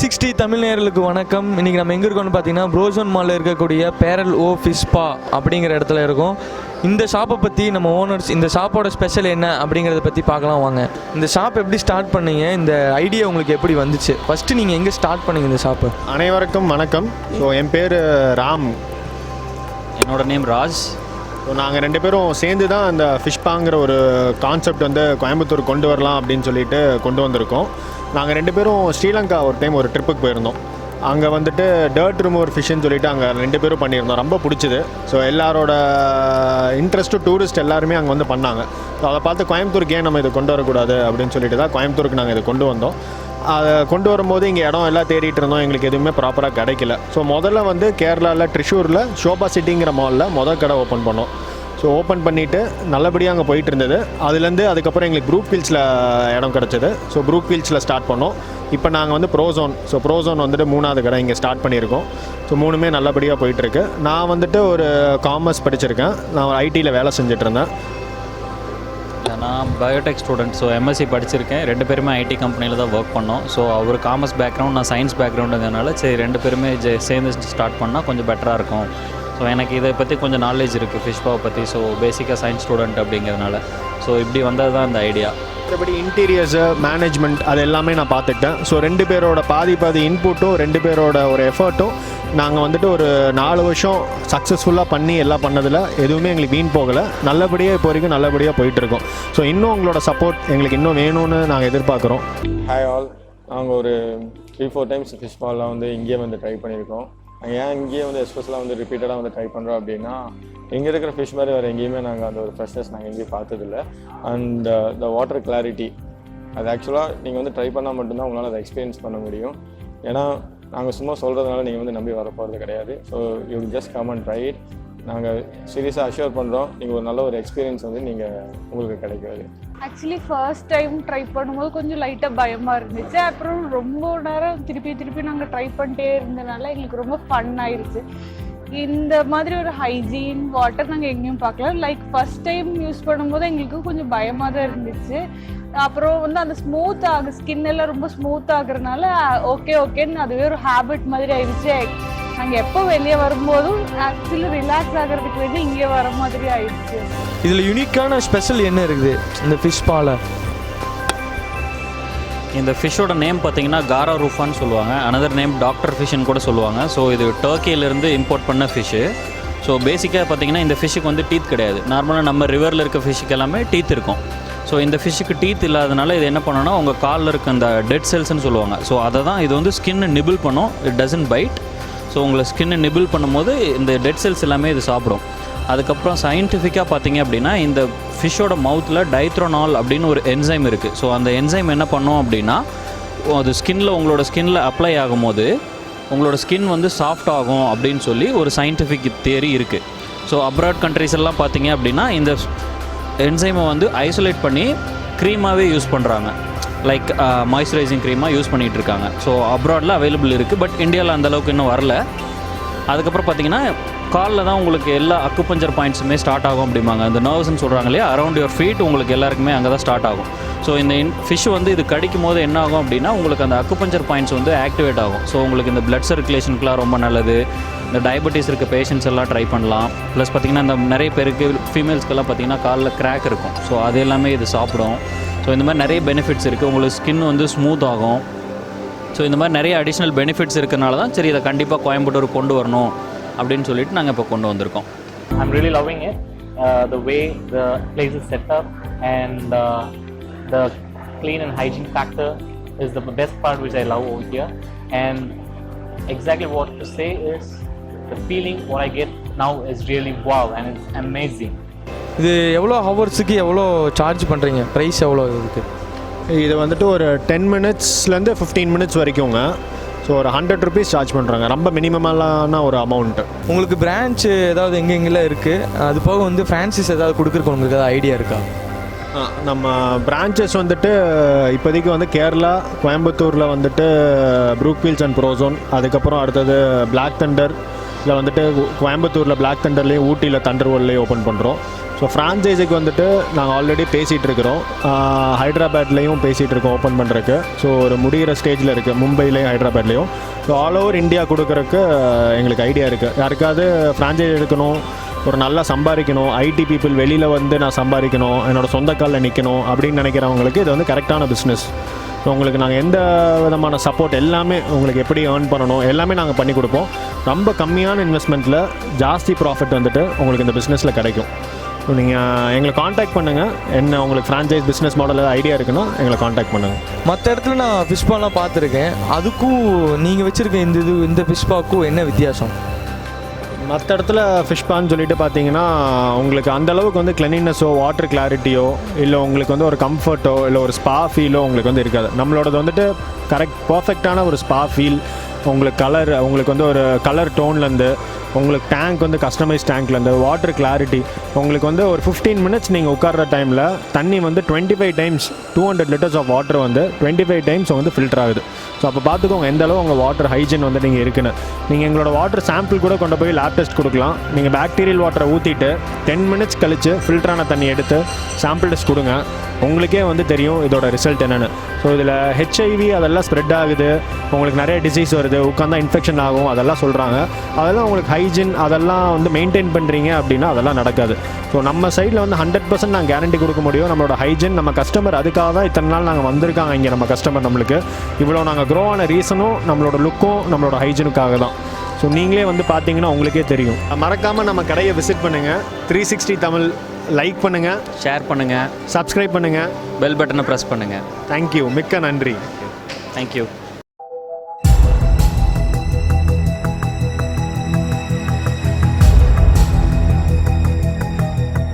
Sixty Tamil நேயர்களுக்கு வணக்கம். இன்றைக்கி நம்ம எங்கே இருக்கோம்னு பார்த்தீங்கன்னா ப்ரோசோன் மாலில் இருக்கக்கூடிய பேரல் ஓ ஃபிஷ்பா அப்படிங்கிற இடத்துல இருக்கோம். இந்த ஷாப்பை பற்றி நம்ம ஓனர்ஸ் இந்த ஷாப்போட ஸ்பெஷல் என்ன அப்படிங்கிறத பற்றி பார்க்கலாம் வாங்க. இந்த ஷாப் எப்படி ஸ்டார்ட் பண்ணீங்க? இந்த ஐடியா உங்களுக்கு எப்படி வந்துச்சு? ஃபஸ்ட்டு நீங்கள் எங்கே ஸ்டார்ட் பண்ணீங்க இந்த ஷாப்பை அனைவருக்கும் வணக்கம். ஸோ என் பேர் ராம். என்னோட நேம் ராஜ். ஸோ நாங்கள் ரெண்டு பேரும் சேர்ந்து தான் அந்த ஃபிஷ்பாங்கிற ஒரு கான்செப்ட் வந்து கோயம்புத்தூர் கொண்டு வரலாம் அப்படின்னு சொல்லிட்டு கொண்டு வந்திருக்கோம். நாங்கள் ரெண்டு பேரும் ஸ்ரீலங்கா ஒரு டைம் ஒரு ட்ரிப்புக்கு போயிருந்தோம். அங்கே வந்துட்டு டர்ட் ரிமூவர் ஃபிஷ்ஷுன்னு சொல்லிட்டு அங்கே ரெண்டு பேரும் பண்ணியிருந்தோம். ரொம்ப பிடிச்சிது. ஸோ எல்லாரோட இன்ட்ரெஸ்ட்டு டூரிஸ்ட் எல்லாருமே அங்கே வந்து பண்ணாங்க. ஸோ அதை பார்த்து கோயம்புத்தூருக்கு ஏன் நம்ம இதை கொண்டு வரக்கூடாது அப்படின்னு சொல்லிட்டு தான் கோயம்புத்தூருக்கு நாங்கள் இதை கொண்டு வந்தோம். அதை கொண்டு வரும்போது இங்கே இடம் எல்லாம் தேடிட்டு இருந்தோம். எங்களுக்கு எதுவுமே ப்ராப்பராக கிடைக்கல. ஸோ முதல்ல வந்து கேரளாவில் ட்ரிஷூரில் ஷோபா சிட்டிங்கிற மாலில் முதல் கடை ஓப்பன் பண்ணோம். ஸோ ஓப்பன் பண்ணிவிட்டு நல்லபடியாக அங்கே போயிட்டு இருந்தது. அதுலேருந்து அதுக்கப்புறம் எங்களுக்கு குரூப் ஃபீல்ட்ஸில் இடம் கிடச்சிது. ஸோ குரூப் ஃபீல்ட்ஸில் ஸ்டார்ட் பண்ணோம். இப்போ நாங்கள் வந்து ப்ரோசோன் ஸோ ப்ரோசோன் வந்துட்டு மூணாவது கடை இங்கே ஸ்டார்ட் பண்ணியிருக்கோம். ஸோ மூணுமே நல்லபடியாக போயிட்டுருக்கு. நான் வந்துட்டு ஒரு காமர்ஸ் படிச்சிருக்கேன். நான் ஒரு ஐடியில் வேலை செஞ்சுட்டு இருந்தேன். நான் பயோடெக் ஸ்டூடெண்ட் ஸோ எம்எஸ்சி படிச்சிருக்கேன். ரெண்டு பேருமே ஐடி கம்பெனியில் தான் ஒர்க் பண்ணோம். ஸோ அவர் காமர்ஸ் பேக்ரவுண்ட் நான் சயின்ஸ் பேக்ரவுண்டுங்கிறனால சரி ரெண்டு பேருமே ஜெ- சேர்ந்து ஸ்டார்ட் பண்ணால் கொஞ்சம் பெட்டராக இருக்கும். ஸோ எனக்கு இதை பற்றி கொஞ்சம் நாலேஜ் இருக்குது ஃபிஷ்பாவை பற்றி ஸோ பேசிக்காக சயின்ஸ் ஸ்டூடெண்ட் அப்படிங்கிறதுனால. ஸோ இப்படி வந்தது தான் இந்த ஐடியா மற்றபடி இன்டீரியர்ஸு மேனேஜ்மெண்ட் அது எல்லாமே நான் பார்த்துக்கிட்டேன். ஸோ ரெண்டு பேரோட பாதி பாதி இன்புட்டும் ரெண்டு பேரோட ஒரு எஃபர்ட்டும் நாங்கள் வந்துட்டு ஒரு நாலு வருஷம் சக்ஸஸ்ஃபுல்லாக பண்ணி எல்லாம் பண்ணதில் எதுவுமே எங்களுக்கு வீண் போகலை. நல்லபடியாக இப்போ வரைக்கும் நல்லபடியாக போயிட்டுருக்கோம் ஸோ இன்னும் உங்களோட சப்போர்ட் எங்களுக்கு இன்னும் வேணும்னு நாங்கள் எதிர்பார்க்குறோம். ஹாய் ஆல் நாங்கள் ஒரு த்ரீ ஃபோர் டைம்ஸ் ஃபிஷ் பால்லாம் வந்து இங்கேயே வந்து ட்ரை பண்ணியிருக்கோம். ஏன் இங்கேயே வந்து எஸ்பெஷலாக வந்து ரிப்பீட்டடாக வந்து ட்ரை பண்ணுறோம் அப்படின்னா இங்கே இருக்கிற ஃபிஷ் மாதிரி வேறு எங்கேயுமே நாங்கள் அந்த ஒரு ஃப்ரெஷ்னஸ் நாங்கள் எங்கேயும் பார்த்ததில்ல. அண்ட் த வாட்டர் கிளாரிட்டி அது ஆக்சுவலாக நீங்கள் வந்து ட்ரை பண்ணால் மட்டும்தான் உங்களால் அதை எக்ஸ்பீரியன்ஸ் பண்ண முடியும். ஏன்னா நாங்கள் சும்மா சொல்கிறதுனால நீங்கள் வந்து நம்பி வர போகிறது கிடையாது. So you just come and try it நாங்கள் சீரியஸாக அஷ்யூர் பண்ணுறோம் நீங்கள் ஒரு நல்ல ஒரு எக்ஸ்பீரியன்ஸ் வந்து நீங்கள் உங்களுக்கு கிடைக்காது. ஆக்சுவலி ஃபர்ஸ்ட் டைம் ட்ரை பண்ணும்போது கொஞ்சம் லைட்டாக பயமாக இருந்துச்சு. அப்புறம் ரொம்ப நேரம் திருப்பி திருப்பி நாங்கள் ட்ரை பண்ணிட்டே இருந்தனால எங்களுக்கு ரொம்ப ஃபன் ஆயிருச்சு. இந்த மாதிரி ஒரு ஹைஜீன் வாட்டர் நாங்கள் எங்கேயும் பார்க்கல. லைக் ஃபர்ஸ்ட் டைம் யூஸ் பண்ணும்போது எங்களுக்கு கொஞ்சம் பயமாக தான் இருந்துச்சு. அப்புறம் வந்து அந்த ஸ்மூத் ஆகு ஸ்கின் எல்லாம் ரொம்ப ஸ்மூத் ஆகுறதுனால ஓகே ஓகேன்னு அதுவே ஒரு ஹேபிட் மாதிரி ஆயிடுச்சு. நாங்கள் எப்போ வெளியே வரும்போதும் ஆக்சுவலி ரிலாக்ஸ் ஆகிறதுக்கு வேண்டி இங்கே வர மாதிரி ஆயிடுச்சு. இதில் யூனிக்கான ஸ்பெஷல் என்ன இருக்குது? இந்த ஃபிஷ் பால. இந்த ஃபிஷ்ஷோட நேம் பார்த்தீங்கன்னா காரா ரூஃபான்னு சொல்லுவாங்க. அனதர் நேம் டாக்டர் ஃபிஷ்னு கூட சொல்லுவாங்க. ஸோ இது டர்க்கியிலேருந்து இம்போர்ட் பண்ண ஃபிஷ்ஷு ஸோ பேசிக்காக பார்த்தீங்கன்னா இந்த ஃபிஷ்ஷுக்கு வந்து டீத் கிடையாது. நார்மலாக நம்ம ரிவரில் இருக்க ஃபிஷ்ஷுக்கு எல்லாமே டீத் இருக்கும். ஸோ இந்த ஃபிஷ்ஷுக்கு டீத் இல்லாதனால இது என்ன பண்ணணும்னா உங்கள் காலில் இருக்க அந்த டெட் செல்ஸ்னு சொல்லுவாங்க. ஸோ அதை தான் இது வந்து ஸ்கின்னை நிபிள் பண்ணும். இட் டசன் பைட் ஸோ உங்களை ஸ்கின்னை நிபிள் பண்ணும்போது இந்த டெட் செல்ஸ் எல்லாமே இது சாப்பிடும். அதுக்கப்புறம் சயின்டிஃபிக்காக பார்த்தீங்க அப்படின்னா இந்த ஃபிஷ்ஷோட மவுத்தில் டைத்ரோனால் அப்படின்னு ஒரு என்சைம் இருக்குது ஸோ அந்த என்சைம் என்ன பண்ணோம் அப்படின்னா அது ஸ்கின்னில் உங்களோட ஸ்கின்னில் அப்ளை ஆகும்போது உங்களோட ஸ்கின் வந்து சாஃப்ட் ஆகும் அப்படின்னு சொல்லி ஒரு சயின்டிஃபிக் தியரி இருக்குது ஸோ அப்ராட் கண்ட்ரிஸ் எல்லாம் பார்த்தீங்க அப்படின்னா இந்த என்சைமை வந்து ஐசோலேட் பண்ணி க்ரீமாகவே யூஸ் பண்ணுறாங்க லைக் மாய்ஸ்சரைசிங் க்ரீமாக யூஸ் பண்ணிகிட்டு இருக்காங்க ஸோ அப்ராடில் அவைலபிள் இருக்குது பட் இந்தியாவில் அந்த அளவுக்கு இன்னும் வரல. அதுக்கப்புறம் பார்த்தீங்கன்னா காலில் தான் உங்களுக்கு எல்லா அக்குபஞ்சர் பாயிண்ட்ஸுமே ஸ்டார்ட் ஆகும் அப்படிம்பாங்க. அந்த நர்வ்ஸ்னு சொல்கிறாங்க இல்லையா? அரௌண்ட் யுவர் ஃபீட் உங்களுக்கு எல்லாருக்குமே அங்கே தான் ஸ்டார்ட் ஆகும். ஸோ இந்த இன் ஃபிஷ் வந்து இது கடிக்கும் போது என்ன ஆகும் அப்படின்னா உங்களுக்கு அந்த அக்குபஞ்சர் பாயிண்ட்ஸ் வந்து ஆக்டிவேட் ஆகும். ஸோ உங்களுக்கு இந்த பிளட் சர்க்குலேஷனுக்குலாம் ரொம்ப நல்லது. இந்த டயபெட்டிஸ் இருக்க பேஷண்ட்ஸ் எல்லாம் ட்ரை பண்ணலாம். ப்ளஸ் பார்த்தீங்கன்னா இந்த நிறைய பேருக்கு ஃபீமேல்ஸ்க்கெல்லாம் பார்த்தீங்கன்னா காலில் கிராக் இருக்கும். ஸோ அது எல்லாமே இது சாப்பிடும். ஸோ இந்த மாதிரி நிறைய பெனிஃபிட்ஸ் இருக்குது உங்களுக்கு ஸ்கின் வந்து ஸ்மூத் ஆகும் ஸோ இந்த மாதிரி நிறைய அடிஷ்னல் பெனிஃபிட்ஸ் இருக்கிறனால தான் சரி இதை கண்டிப்பாக கோயம்புத்தூர் கொண்டு வரணும் அப்படின்னு சொல்லிட்டு நாங்கள் இப்போ கொண்டு வந்திருக்கோம் I'm really loving it the way the place is set up and the clean and hygiene factor is the best part which I love over and And what to say is is the feeling what I get now is really wow and it's. இது எவ்வளோ ஹவர்ஸுக்கு எவ்வளோ charge பண்ணுறீங்க price எவ்வளோ இதுக்கு? இது வந்துட்டு ஒரு ten மினிட்ஸ்லேருந்து ஃபிஃப்டீன் மினிட்ஸ் வரைக்குங்க. ஸோ ஒரு ஹண்ட்ரட் ருபீஸ் சார்ஜ் பண்ணுறாங்க ரொம்ப மினிமமான ஒரு அமௌண்ட்டு உங்களுக்கு பிரான்ச் ஏதாவது எங்கெங்கெல்லாம் இருக்குது அது போக வந்து ஃப்ரான்சிஸ் ஏதாவது கொடுக்குறக்கு உங்களுக்கு ஏதாவது ஐடியா இருக்கா? நம்ம பிரான்ச்சஸ் வந்துட்டு இப்போதைக்கு வந்து கேரளா கோயம்புத்தூரில் வந்துட்டு ப்ரூக் ஃபீல்ஸ் அண்ட் ப்ரோசோன் அதுக்கப்புறம் அடுத்தது பிளாக் தண்டர் இதில் வந்துட்டு கோயம்புத்தூரில் பிளாக் தண்டர்லேயும் ஊட்டியில் தண்டர்வல்லையும் ஓப்பன் பண்ணுறோம் ஸோ ஃப்ரான்ச்சைஸுக்கு வந்துட்டு நாங்கள் ஆல்ரெடி பேசிகிட்டு இருக்கிறோம் ஹைதராபாத்லேயும் பேசிகிட்டு இருக்கோம் ஓப்பன் பண்ணுறக்கு ஸோ ஒரு முடிகிற ஸ்டேஜில் இருக்குது மும்பைலேயும் ஹைதராபாத்லேயும். ஸோ ஆல் ஓவர் இந்தியா கொடுக்குறக்கு எங்களுக்கு ஐடியா இருக்குது யாருக்காவது ஃப்ரான்ச்சைஸ் எடுக்கணும் ஒரு நல்லா சம்பாதிக்கணும் ஐடி பீப்புள் வெளியில் வந்து நான் சம்பாதிக்கணும் என்னோடய சொந்த காலில் நிற்கணும் அப்படின்னு நினைக்கிறவங்களுக்கு இது வந்து கரெக்டான பிஸ்னஸ் ஸோ உங்களுக்கு நாங்கள் எந்த விதமான சப்போர்ட் எல்லாமே உங்களுக்கு எப்படி ஏர்ன் பண்ணணும் எல்லாமே நாங்கள் பண்ணி கொடுப்போம். ரொம்ப கம்மியான இன்வெஸ்ட்மெண்ட்டில் ஜாஸ்தி ப்ராஃபிட் வந்துட்டு உங்களுக்கு இந்த பிஸ்னஸில் கிடைக்கும். ஸோ நீங்கள் எங்களை காண்டாக்ட் பண்ணுங்கள் என்ன உங்களுக்கு ஃப்ரான்ச்சைஸ் பிஸ்னஸ் மாடல் ஐடியா இருக்குன்னா எங்களை காண்டாக்ட் பண்ணுங்கள் மற்ற இடத்துல நான் ஃபிஷ் பால்லாம் பார்த்துருக்கேன். அதுக்கும் நீங்கள் வச்சுருக்க இந்த இது இந்த ஃபிஷ் பாக்கும் என்ன வித்தியாசம்? மற்ற இடத்துல ஃபிஷ் பான்னு சொல்லிட்டு பார்த்தீங்கன்னா உங்களுக்கு அந்த அளவுக்கு வந்து கிளெனினஸோ வாட்டர் கிளாரிட்டியோ இல்லை உங்களுக்கு வந்து ஒரு கம்ஃபர்ட்டோ இல்லை ஒரு ஸ்பா ஃபீலோ உங்களுக்கு வந்து இருக்காது. நம்மளோடது வந்துட்டு கரெக்ட் பர்ஃபெக்டான ஒரு ஸ்பா ஃபீல் உங்களுக்கு கலர் உங்களுக்கு வந்து ஒரு கலர் டோன்லேருந்து உங்களுக்கு டேங்க் வந்து கஸ்டமைஸ் டேங்க்லேருந்து வாட்டர் கிளாரிட்டி உங்களுக்கு வந்து ஒரு ஃபிஃப்டீன் மினிட்ஸ் நீங்கள் உட்கார்ற டைமில் தண்ணி வந்து twenty five times two hundred litres of water வந்து டுவெண்ட்டி ஃபைவ் டைம்ஸ் வந்து ஃபில்டர் ஆகுது. ஸோ அப்போ பார்த்துக்கோங்க எந்த அளவு உங்கள் வாட்டர் ஹைஜின் வந்து நீங்கள் இருக்குன்னு. நீங்கள் எங்களோட வாட்டர் சாம்பிள் கூட கொண்டு போய் லேப் டெஸ்ட் கொடுக்கலாம். நீங்கள் பேக்டீரியல் வாட்டரை ஊற்றிட்டு டென் மினிட்ஸ் கழித்து ஃபில்டரான தண்ணி எடுத்து சாம்பிள் டெஸ்ட் கொடுங்க. உங்களுக்கே வந்து தெரியும் இதோட ரிசல்ட் என்னென்னு. ஸோ இதில் ஹெச்ஐவி அதெல்லாம் ஸ்ப்ரெட் ஆகுது. உங்களுக்கு நிறைய டிசீஸ் வருது. உட்காந்தா இன்ஃபெக்ஷன் ஆகும். அதெல்லாம் சொல்கிறாங்க அதெல்லாம் உங்களுக்கு ஹைஜின் அதெல்லாம் வந்து மெயின்டைன் பண்ணுறீங்க அப்படின்னா அதெல்லாம் நடக்காது. ஸோ நம்ம சைடில் வந்து ஹண்ட்ரட் பர்சன்ட் நாங்கள் கேரண்டி கொடுக்க முடியும். நம்மளோட ஹைஜின் நம்ம கஸ்டமர் அதுக்காக தான் இத்தனை நாள் நாங்கள் வந்திருக்காங்க இங்கே நம்ம கஸ்டமர் நம்மளுக்கு. இவ்வளோ நாங்கள் க்ரோ ஆன ரீசனும் நம்மளோட லுக்கும் நம்மளோட ஹைஜீனுக்காக தான் ஸோ நீங்களே வந்து பார்த்தீங்கன்னா உங்களுக்கே தெரியும். மறக்காமல் நம்ம கடையை விசிட் பண்ணுங்கள் த்ரீ சிக்ஸ்டி தமிழ் லைக் பண்ணுங்கள் ஷேர் பண்ணுங்கள் சப்ஸ்கிரைப் பண்ணுங்கள் பெல் பட்டனை ப்ரெஸ் பண்ணுங்கள் தேங்க்யூ மிக்க நன்றி. Thank you